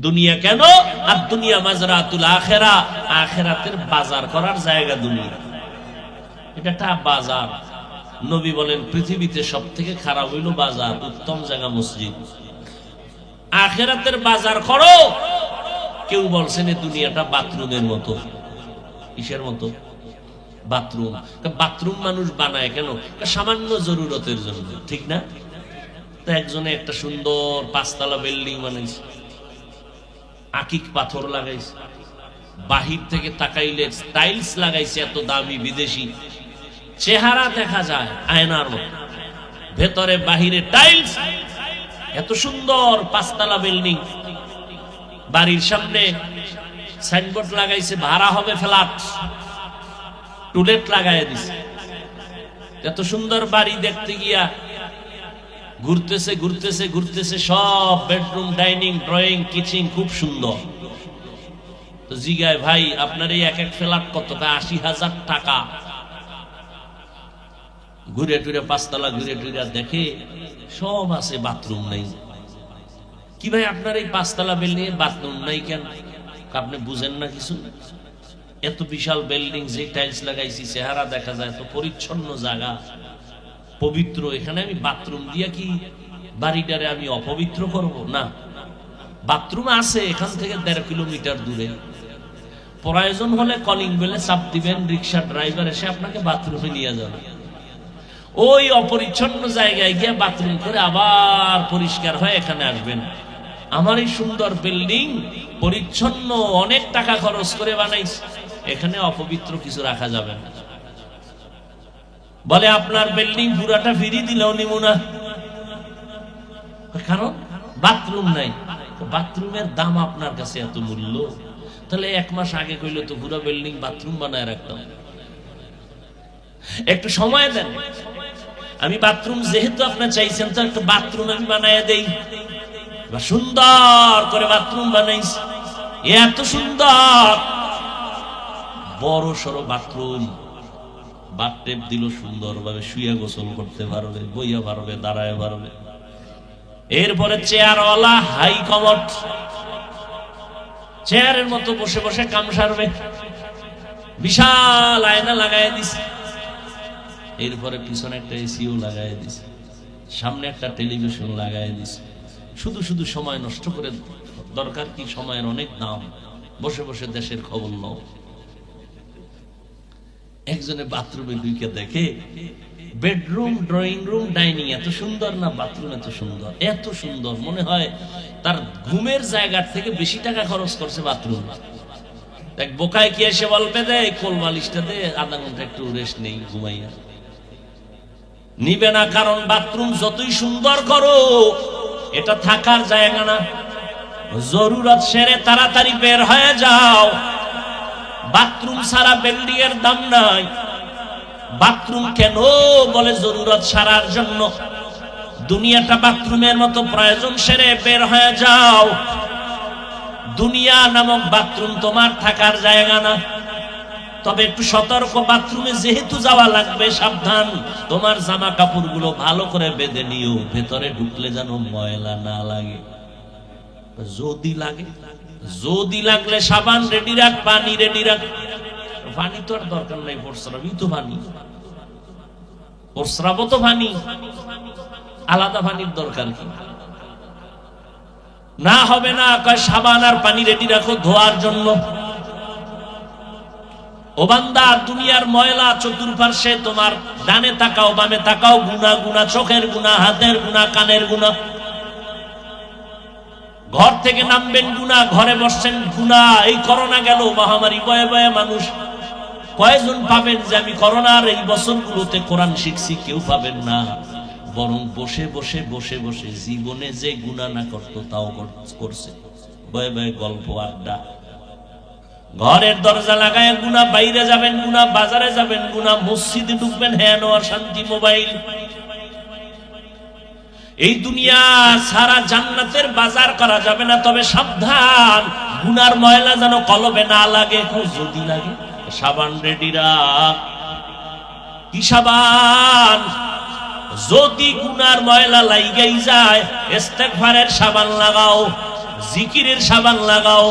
দুনিয়া কেন? আর দুনিয়া মাজরাতুল আখেরা, আখেরাতের বাজার করার জায়গা দুনিয়া। এটা একটা বাজার। নবী বলেন, পৃথিবীতে সব থেকে খারাপ হইল বাজার, উত্তম জায়গা মসজিদ। আখেরাতের বাজার করো। কেউ বলছেন এই দুনিয়াটা বাথরুমের মতো। কিসের মতো? বাথরুম। বাথরুম মানুষ বানায় কেন? সামান্য জরুরতের জন্য, ঠিক না? তো একজনে একটা সুন্দর পাঁচতলা বিল্ডিং বানাইছে। আকিক পাথর লাগাইছে। বাহির থেকে তাকাইলে টাইলস লাগাইছে এত দামি বিদেশি। চেহারা দেখা যায় আয়নার ভেতরে, বাহিরে টাইলস। এত সুন্দর পাঁচতলা বিল্ডিং। বাড়ির সামনে সাইনবোর্ড লাগাইছে, ভাড়া হবে ফ্ল্যাট। টুলেট লাগাই দিছে। এত সুন্দর বাড়ি দেখতে গিয়া ঘুরতেছে ঘুরতেছে ঘুরতেছে, সব বেডরুম ডাইনিং ড্রয়িং কিচেন খুব সুন্দর। তো জিগায়, ভাই, আপনার এই এক এক ফ্ল্যাট আশি হাজার টাকা। ঘুরে টুরে, পাঁচতলা ঘুরে টুরে দেখে সব আছে বাথরুম নেই। কি ভাই, আপনার এই পাঁচতলা বিল্ডিং এ বাথরুম নাই কেন? আপনি বুঝেন না কিছু? এত বিশাল বিল্ডিং যে টাইলস লাগাইছি, চেহারা দেখা যায়, এত পরিচ্ছন্ন জায়গা। পবিত্র, এখানে আমি বাথরুম দিয়া কি বাড়িটারে আমি অপবিত্র করব? না। বাথরুম আছে, এখান থেকে দেড় কিলোমিটার দূরে। প্রয়োজন হলে কলিং বেলে চাপ দিবেন, রিক্সা ড্রাইভার এসে আপনাকে বাথরুমে নিয়ে যাবে। ওই অপরিচ্ছন্ন জায়গায় গিয়ে বাথরুম করে আবার পরিষ্কার হয়ে এখানে আসবেন। আমার এই সুন্দর বিল্ডিং পরিচ্ছন্ন, অনেক টাকা খরচ করে বানাইছে। এখানে অপবিত্র কিছু রাখা যাবে না। বলে, আপনার বিল্ডিং পুরাটা ফিরি দিলেও নিব না। কারণ? বাথরুম নাই। বাথরুমের দাম আপনার কাছে এত মূল্য? তাহলে এক মাস আগে কইলে তো পুরো বিল্ডিং বাথরুম বানায় রাখতাম। একটু সময় দেন। আমি বাথরুম যেহেতু আপনার চাইছেন, তো একটু বাথরুম আমি বানায় দেই। বা সুন্দর করে বাথরুম বানাইছি। এত সুন্দর! বড় সড়ো বাথরুম বাথটেপ দিল সুন্দরভাবে শুয়ে গোসল করতে পারবে, বইয়া পারবে, দাঁড়ায় পারবে। এরপরে চেয়ারওয়ালা হাই কমট চেয়ারের মতো বসে বসে কাম সারবে। বিশাল আয়না লাগাই দিছে। এরপরে পিছনে একটা এসিও লাগাই দিছে। সামনে একটা টেলিভিশন লাগাই দিছে। শুধু শুধু সময় নষ্ট করে, দরকার কি সময়ের অনেক দাম। বসে বসে দেশের খবর নাও। একজনে বাথরুমে ঢুকে দেখে, বেডরুম, ড্রয়িং রুম, ডাইনিং, এত সুন্দর না, বাথরুম এত সুন্দর এত সুন্দর। মনে হয় তার ঘুমের জায়গার থেকে বেশি টাকা খরচ করছে বাথরুম। দেখ বোকায় কি এসে বলবে দে কোল মালিশটা দে, আধা ঘণ্টা একটু রেস্ট নেই, ঘুমাইয়া। নিবে না কারণ বাথরুম যতই সুন্দর করো, এটা থাকার জায়গা না। জরুরত সেরে তাড়াতাড়ি বের হয়ে যাও। বাথরুম সারা এর দাম নাই। বাথরুম কেন? বলে জরুরত সারার জন্য। দুনিয়াটা বাথরুমের মতো প্রয়োজন সেরে বের হয়ে যাও। দুনিয়া নামক বাথরুম তোমার থাকার জায়গা না। তবে একটু সতর্ক, বাথরুমে যেহেতু যাওয়া লাগবে, সাবধান। তোমার জামা কাপড়গুলো ভালো করে বেঁধে নিও। ভেতরে ঢুকলে যেন ময়লা না লাগে। যদি লাগে যদি লাগলে সাবান রেডি রাখ, পানি রেডি রাখ। পানি তো আর দরকার নাই প্রস্রাবই তো পানি। প্রস্রাবও তো পানি। আলাদা পানির দরকার কি? না হবে না, কয় সাবান আর পানি রেডি রাখো ধোয়ার জন্য। ও বান্দা দুনিয়ার ময়লা চতুর্পার্শ্বে তোমার ডানে তাকাও, বামে তাকাও, গুনা গুনা চোখের গুনা, হাতের গুনা, কানের গুনা। ঘর থেকে নামবেন, গুনা, ঘরে বসছেন, গুনা, এই করোনা গেল, মহামারী বয়ে বয়ে মানুষ। কয়েকজন পাবেন যে আমি করোনার এই বছরগুলোতে কোরআন শিখছি, কেউ পাবেন না। বরং বসে বসে বসে বসে জীবনে যে গুণা না করতো, তাও করছে। বয়ে বয়ে গল্প, আড্ডা। ঘরের দরজা লাগায় গুনা, বাইরে যাবেন, গুনা, বাজারে যাবেন, গুনা, মসজিদে ঢুকবেন হ্যাঁ আর শান্তি, মোবাইল। এই দুনিয়া সারা জান্নাতের বাজার করা যাবে না, তবে সাবধান। গুনার ময়লা যেন কলবে না লাগে যদি লাগে। সাবান রেডি রাখ। কি সাবান? যদি গুনার ময়লা লাইগাই যায়, ইস্তেগফারের সাবান লাগাও, জিকিরের সাবান লাগাও।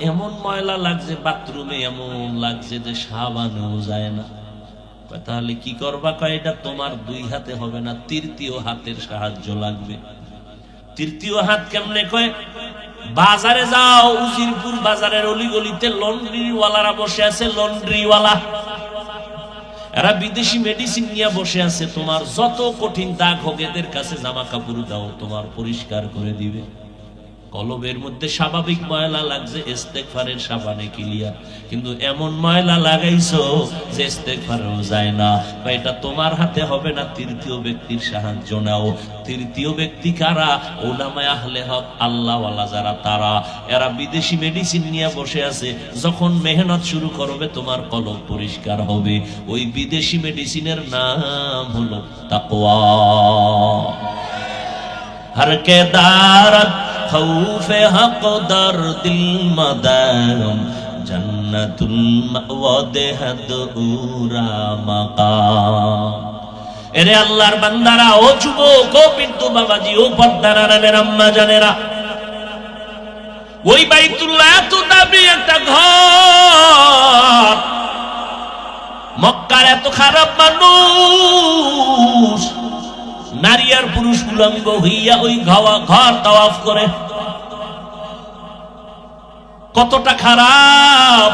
এমন ময়লা লাগছে, বাথরুমে এমন লাগছে যে সাবানও যায় না। তাহলে কি করবা? কয়, এটা তোমার দুই হাতে হবে না, তৃতীয় হাতের সাহায্য লাগবে। তৃতীয় হাত কেমনে কয়? বাজারে যাও, উজিরপুর বাজারের অলিগলিতে লন্ড্রিওয়ালারা বসে আছে, লন্ড্রিওয়ালা। এরা বিদেশি মেডিসিন নিয়ে বসে আছে, তোমার যত কঠিন দাগ হোক, এদের কাছে জামা কাপড় দাও, তোমার পরিষ্কার করে দিবে। কলবের মধ্যে স্বাভাবিক ময়লা লাগছে ইস্তেকফারের সাবানে কিলিয়া কিন্তু এমন ময়লা লাগাইছো যে ইস্তেকফারেও যায় না। বা এটা তোমার হাতে হবে না, তৃতীয় ব্যক্তির সাহায্য নাও। তৃতীয় ব্যক্তি কারা? ওলামায় আহলে হক, আল্লাহওয়ালা যারা তারা। এরা বিদেশি মেডিসিন নিয়ে বসে আছে। যখন মেহনত শুরু করবে, তোমার কলব পরিষ্কার হবে। ওই বিদেশি মেডিসিনের নাম হলো তাকোয়া হরকে দারা খৌফে হক দর দিল মদম جنت এরে আল্লাহর বান্দারা, ও যুবক, ও পিন্তু বাবাজি, ও পর্দারানের আম্মা জানেরা, ওই বাইতুল্লাহ এত দাবি একটা ঘর, মক্কার এত খারাপ মানুষ নারী আর পুরুষ উলঙ্গ হইয়া ওই ঘর তাওয়াফ করে। কতটা খারাপ!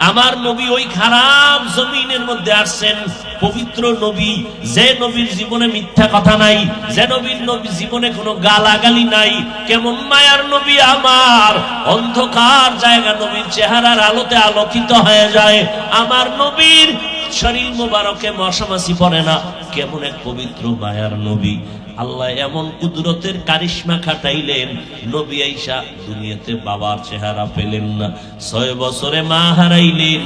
আমার নবী ওই খারাপ জমিনের মধ্যে আসছেন। পবিত্র নবী, যে নবীর জীবনে মিথ্যা কথা নাই, যে নবীর নবী জীবনে কোনো গালাগালি নাই, কেমন মায়ার নবী আমার! অন্ধকার জায়গা নবীর চেহারার আলোতে আলোকিত হয়ে যায়। আমার নবীর শরীর মোবারকে মশামাসি পড়ে না। কেমন এক পবিত্র মায়ার নবী। আল্লাহ এমন কুদরতের কারিশ্মা খাটাইলেন, নবী আইসা দুনিয়াতে বাবার চেহারা পেলেন না। ছয় বছরে মা হারাইলেন,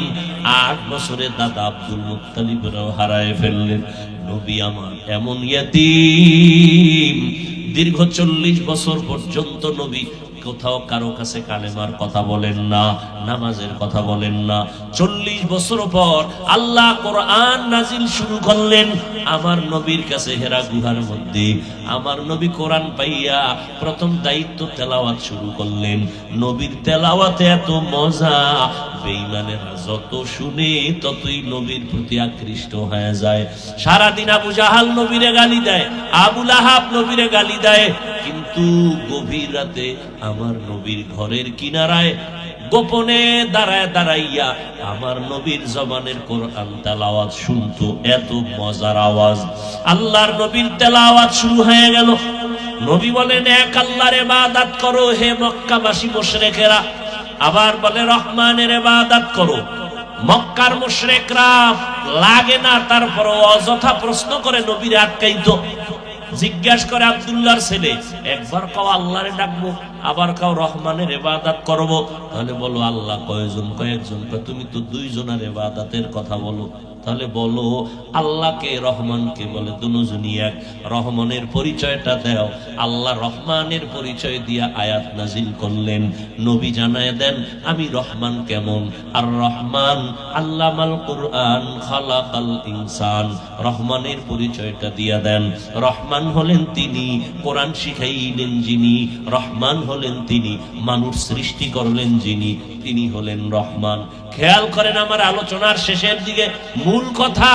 আট বছরে দাদা আব্দুল মুক্তালিবরাও হারায় ফেললেন। নবী আমার এমন ইয়াতিম, দীর্ঘ চল্লিশ বছর পর্যন্ত নবী কোথাও কারও কাছে কালেমার কথা বলেন না, নামাজের কথা বলেন না। চল্লিশ বছর পর আল্লাহ কোরআন নাজিল শুরু করলেন, আমার নবীর কাছে হেরা গুহার মধ্যে। আমার নবী কোরআন পাইয়া প্রথম দায়িত্ব তেলাওয়াত শুরু করলেন। নবীর তেলাওয়াতে এত মজা যত শুনে ততই নবীর প্রতি আকৃষ্ট হয়ে যায়। সারাদিন আবু জাহাল নবীরে গালি দেয় আবুল আহাব নবীরে গালি দেয়। কিন্তু গভীর রাতে আমার নবীর ঘরের কিনারায় গোপনে দাঁড়ায় দাঁড়াইয়া আমার নবীর জবানের কোরআন তেলাওয়াত শুনতো, এত মজার আওয়াজ। আল্লাহর নবীর তেলাওয়াত শুরু হয়ে গেল। নবী বলেন, এক আল্লাহর ইবাদত করো, হে মক্কাবাসী, মুশরিকেরা আবার বলে, রহমানের এবাদাত করো। মক্কার মুশরেকরা লাগে না তারপর অযথা প্রশ্ন করে নবীর আটকাইতো। জিজ্ঞাসা করে আব্দুল্লাহর ছেলে, একবার কও আল্লাহরে ডাকবো। আবার কাও রহমানের এবাদাত করব। তাহলে বলো, আল্লাহ কয়জন, কয়েকজন? কয় তুমি তো দুইজনের এবাদাতের কথা বলো। তাহলে বলো, আল্লাহকে, রহমানকে বলে দুজনই এক। রহমানের পরিচয়টা দাও। আল্লাহ রহমানের পরিচয় দিয়া আয়াত নাজিল করলেন। নবী জানায় দেন, আমি রহমান কেমন? আর রহমান, আল্লামাল কুরআন খালাকাল ইনসান। রহমানের পরিচয়টা দিয়া দেন। রহমান হলেন তিনি, কোরআন শিখাইলেন যিনি। রহমান হলেন তিনি, মানুষ সৃষ্টি করলেন যিনি, তিনি হলেন রহমান। খেয়াল করেন আমার আলোচনার শেষের দিকে, মূল কথা,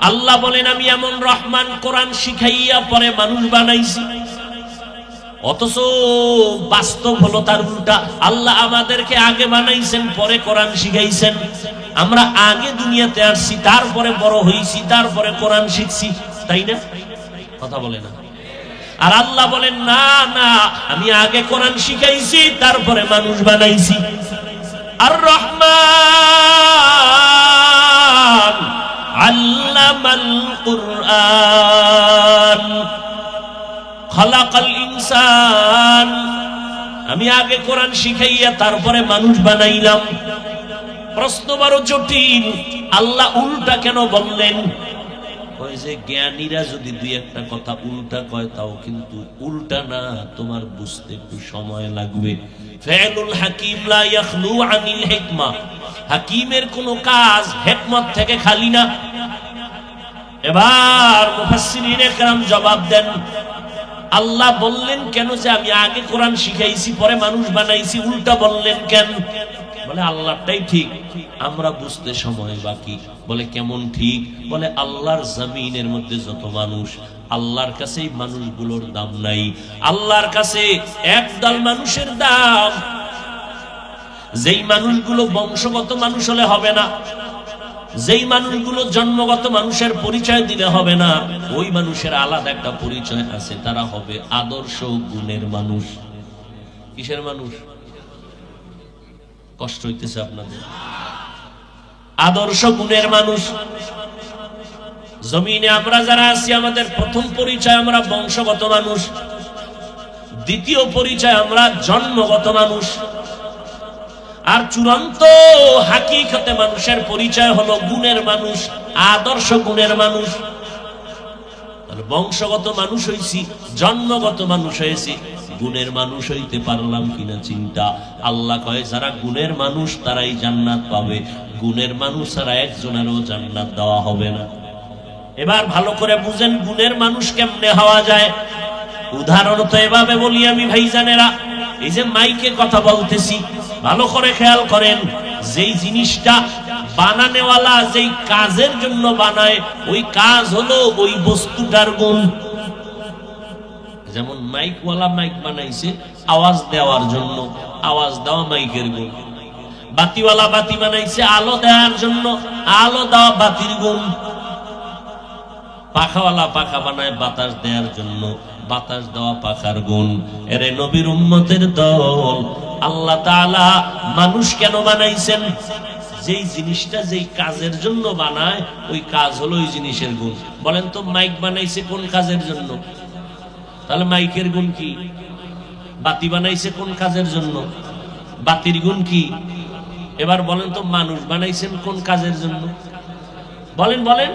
আল্লাহ বলেন, আমি এমন রহমান কোরআন শিখাইয়া পরে মানুষ বানাইছি। অথচ বাস্তব হলো তার উল্টা। আল্লাহ আমাদেরকে আগে বানাইছেন, পরে কোরআন শিখাইছেন। আমরা আগে দুনিয়াতে আসছি, তারপরে বড় হইছি, তারপরে কোরআন শিখছি। তাই না? কথা বলে না। আর আল্লাহ বলেন, না না, আমি আগে কোরআন শিখাইছি, তারপরে মানুষ বানাইছি। আর রহমান আল্লামাল কুরআন। খলাকাল ইনসান। আমি আগে কোরআন শিখাইয়া, তারপরে মানুষ বানাইলাম। প্রশ্ন বড় জটিল, আল্লাহ উল্টা কেন বললেন? কয় যে জ্ঞানীরা যদি দুই একটা কথা উল্টা কয়, তাও কিন্তু উল্টা না। তোমার বুঝতে একটু সময় লাগবে। হাকিমের কোন কাজ হেকমত থেকে খালি না। এবার মুফাসসিরিন জবাব দেন, আল্লাহ বললেন কেন যে আমি আগে কোরআন শিখাইছি, পরে মানুষ বানাইছি, উল্টা বললেন কেন? বলে, আল্লাহটাই ঠিক। আমরা বুঝতে সময় বাকি। বলে, কেমন ঠিক? বলে, আল্লাহর জমিনের মধ্যে যত মানুষ, আল্লাহর কাছে মানুষগুলোর দাম নাই। আল্লাহর কাছে একদল মানুষের দাম। যেই মানুষগুলো বংশগত মানুষ হলে হবে না। যেই মানুষগুলো জন্মগত মানুষের পরিচয় দিলে হবে না। ওই মানুষের আলাদা একটা পরিচয় আছে, তারা হবে আদর্শ গুণের মানুষ। কিসের মানুষ? কষ্ট হইতেছে আপনাদের। আদর্শ গুণের মানুষ। জমিনে আমরা যারা আছি, আমাদের প্রথম পরিচয় আমরা বংশগত মানুষ। দ্বিতীয় পরিচয় আমরা জন্মগত মানুষ। আর চূড়ান্ত হাকিকতে মানুষের পরিচয় হলো গুণের মানুষ, আদর্শ গুণের মানুষ। বংশগত মানুষ হয়েছি জন্মগত মানুষ হয়েছি। গুণের মানুষ হইতে পারলাম কিনা চিন্তা। আল্লাহ কয়, যারা গুণের মানুষ তারাই জান্নাত পাবে। গুণের মানুষ ছাড়া একজনেরও জান্নাত দেওয়া হবে না। এবার ভালো করে বুঝেন গুণের মানুষ কেমনে হওয়া যায়। উদাহরণ তো এভাবে বলি আমি ভাইজানেরা। এই যে মাইকে কথা বলতেছি, ভালো করে খেয়াল করেন, যেই জিনিসটা বানানেওয়ালা যেই কাজের জন্য বানায়, ওই কাজ হলো ওই বস্তুটার গুণ। যেমন মাইকওয়ালা মাইক বানাইছে, আওয়াজ দেওয়ার জন্য, আওয়াজ দেওয়া মাইকের গুণ। বাতিওয়ালা বাতি বানাইছে, আলো দেওয়ার জন্য, আলো দেওয়া বাতির গুণ। পাখাওয়ালা পাখা বানায় বাতাস দেওয়ার জন্য, বাতাস দেওয়া পাখার গুণ। এরে নবীর উম্মতের দল, আল্লাহ তাআলা মানুষ কেন বানাইছেন? যেই জিনিসটা যেই কাজের জন্য বানায়, ওই কাজ হলো ওই জিনিসের গুণ। বলেন তো, মাইক বানাইছে কোন কাজের জন্য? তাহলে মাইকের গুণ কি? বাতি বানাইছে কোন কাজের জন্য? বাতির গুণ কি? এবার বলেন তো, মানুষ বানাইছেন কোন কাজের জন্য? বলেন বলেন।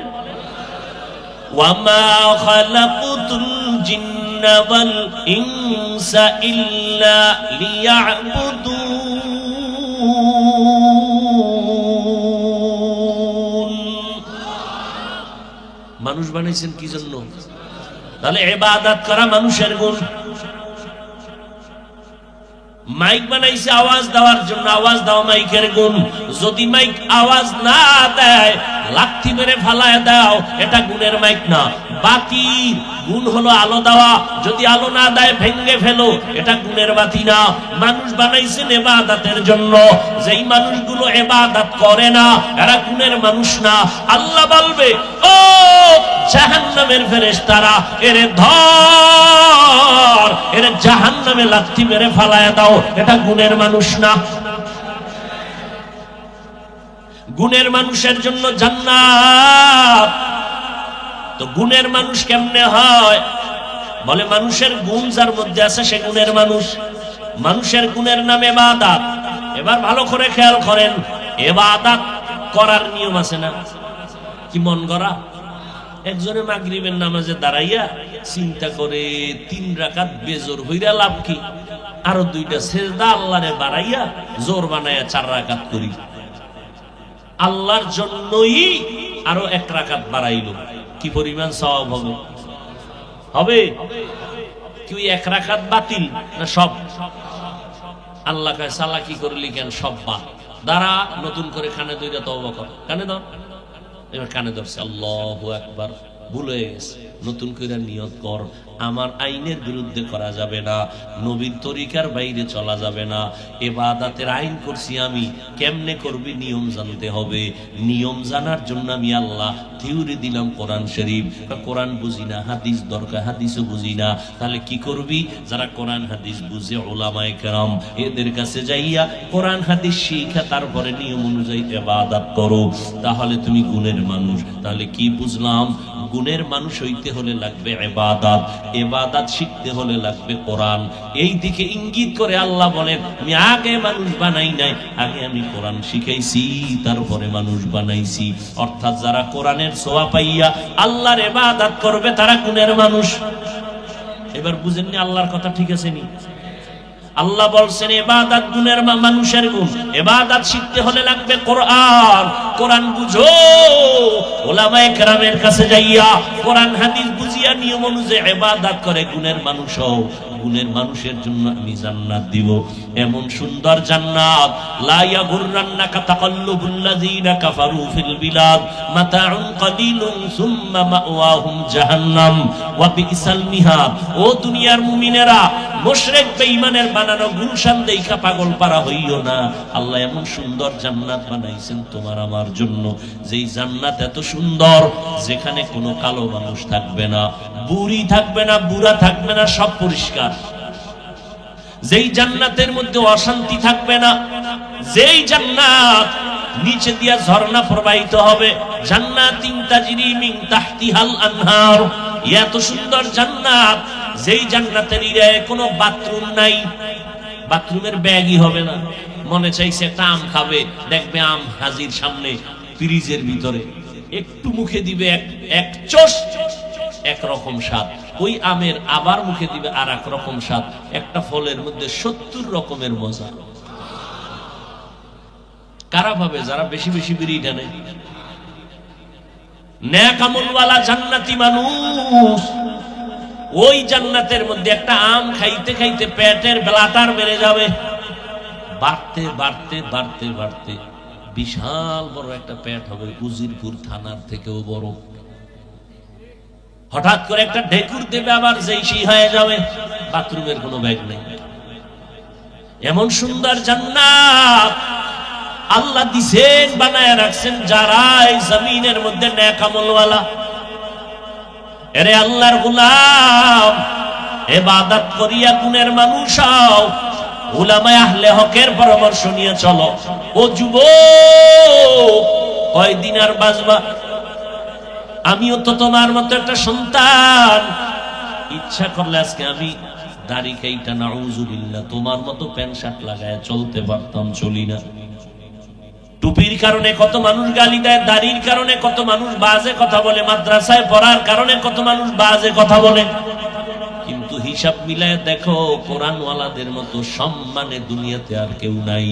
মানুষ বানাইছেন কি জন্য? তাহলে এবাদাত করা মানুষের গুণ। মাইক বানাইছে, আওয়াজ দেওয়ার জন্য আওয়াজ দেওয়া মাইকের গুণ। যদি মাইক আওয়াজ না দেয়, লাথি মেরে ফালায় দাও, এটা গুণের মাইক না। বাতির গুণ হলো আলো দেওয়া। যদি আলো না দেয় ভেঙ্গে ফেলো। এটা গুণের বাতি না। মানুষ বানাইছেন এবাদাতের জন্য। যেই মানুষগুলো এবাদাত করে না, এরা গুণের মানুষ না। আল্লাহ বলবে, ও জাহান্নামের ফেরেশতারা, এরে ধর, এরে জাহান্নামে লাথি মেরে ফালায় দাও। এটা গুণের মানুষ না। গুণের মানুষের জন্য জান্নাত। তো গুণের মানুষ কেমনে হয়? বলে মানুষের গুণ যার মধ্যে আছে সে গুণের মানুষ। মানুষের গুণের নামে এবাদাত। এবার ভালো করে খেয়াল করেন, এবাদাত করার নিয়ম আছে না? কি মন করা একজনে মাগরিবের নামাজে দাঁড়াইয়া চিন্তা করে, তিন রাকাত বেজোর হইরা লাভ কি? আরও দুইটা সেজদা আল্লাহরে বাড়াইয়া জোর বানাইয়া চার রাকাত করি। আল্লাহর জন্যই আরও এক রাকাত বাড়াইল কি পরিমাণ সব হবে? হবে? কি এক রাখাত বাতিল না সব? আল্লাহ সালা কি করলি কেন? সব বা দ্বারা নতুন করে কানে দুইটা তো কর। কানে ধর। এবার কানে ধরছে, আল্লাহ একবার ভুল হয়ে গেছে। নতুন করে নিয়ত কর। আমার আইনের বিরুদ্ধে করা যাবে না। নবীর তরিকার বাইরে চলা যাবে না। এবাদাতের আইন করছি আমি। কেমনে করবি? নিয়ম জানতে হবে। নিয়ম জানার জন্য আমি আল্লাহ থিউরি দিলাম কোরআন শরীফ। কোরআন বুঝি না, হাদিস দরকার, হাদিসও বুঝি না। তাহলে কি করবি? যারা কোরআন, হাদিস বুঝে ওলামায় কেরাম, এদের কাছে যাইয়া কোরআন, হাদিস শিখা, তারপরে নিয়ম অনুযায়ী এবাদাত করো। তাহলে তুমি গুণের মানুষ। তাহলে কি বুঝলাম? গুণের মানুষ হইতে হলে লাগবে এবাদাত এবাদাত শিখতে হলে লাগবে কোরআন। এই দিকে ইঙ্গিত করে আল্লাহ বলেন, আমি আগে মানুষ বানাই নাই, আগে আমি কোরআন শিখাইছি, তারপরে মানুষ বানাইছি। অর্থাৎ যারা কোরআনের সোয়া পাইয়া আল্লাহর এবাদাত করবে, তারা গুণের মানুষ। এবার বুঝেননি আল্লাহর কথা ঠিক আছে নি? আল্লাহ বলছেন, এবাদাত গুণের মা- মানুষের গুণ। এবাদাত শিখতে হলে লাগবে কোরআন। কোরআন বুঝো। ওলামায়ে কেরামের কাছে যাইয়া কোরআন, হাদিস বুঝিয়া নিয়ম অনুযায়ী ইবাদত করে। গুণের মানুষ হও। গুণের মানুষের জন্য আমি জান্নাত দিব। এমন সুন্দর জান্নাত। লা ইয়াগুররান্নাকা তাকাল্লুবুল্লাযীনা কাফারু ফিল বিলাদ। মাতাউন কালিলুন সুম্মা মাওয়াহুম জাহান্নাম। ওয়া বিসাল মিহাদ ও দুনিয়ার মুমিনেরা, মুশরিক বেঈমানের বানানো গুলশান দেইখা পাগল পারা হইও না। আল্লাহ এমন সুন্দর জান্নাত বানাইছেন তোমার আমার জন্য। যেই জান্নাত এত সুন্দর, যেখানে কোনো কালো মানুষ থাকবে না, বুড়ি থাকবে না, বুড়া থাকবে না, সব পরিষ্কার। যেই জান্নাতের মধ্যে অশান্তি থাকবে না, যেই জান্নাত নিচে দিয়া ঝর্ণা প্রবাহিত হবে, জান্নাতিন তাজরি মিন তাহতিহাল আনহার। এত সুন্দর জান্নাত যেই জান্নাতের ইরায় কোনো বাথরুম নাই, বাথরুমের ব্যাগই হবে না। মনে চাইছে একটা আম খাবে, দেখবে আম হাজির সামনে ফ্রিজের ভিতরে। একটু মুখে দিবে এক এক চোষ, এক রকম স্বাদ। ওই আমের আবার মুখে দিবে আর এক রকম স্বাদ। একটা ফলের মধ্যে সত্তর রকমের মজা। কারা ভাবে যারা বেশি বেশি বিড়ি টানে? ন্যাক আমলওয়ালা জান্নাতি মানুষ। ওই জান্নাতের মধ্যে একটা আম খাইতে খাইতে পেটের বেলাটার বেড়ে যাবে। বাড়তে বাড়তে বাড়তে বাড়তে বিশাল বড় একটা পেট হবে উজিরপুর থানার থেকেও বড়। হঠাৎ করে একটা ঢেকুর দেবে আবার যেই সেই হয়ে যাবে। বাথরুমের কোনো ব্যাগ নেই। এমন সুন্দর জান্নাত আল্লাহ দিছেন, বানায় রাখছেন যারা এই জমিনের মধ্যে ন্যাক আমলওয়ালা এরে আল্লাহর গুলাম, এবাদত করিয়া গুণের মানুষ আহলে হকের পরামর্শ নিয়ে চলো। ও যুব কয়দিন আর বাঁচবা? আমিও তো তোমার মতো একটা সন্তান। ইচ্ছা করলে আজকে আমি দাড়ি কাইটা তোমার মতো প্যান্ট শার্ট লাগায় চলতে পারতাম, চলি না। টুপির কারণে কত মানুষ গালি দেয়, দাড়ির কারণে কত মানুষ বাজে কথা বলে, মাদ্রাসায় পড়ার কারণে কত মানুষ বাজে কথা বলে। কিন্তু হিসাব মিলায় দেখো, কোরআনওয়ালাদের মতো সম্মানে দুনিয়াতে আর কেউ নাই।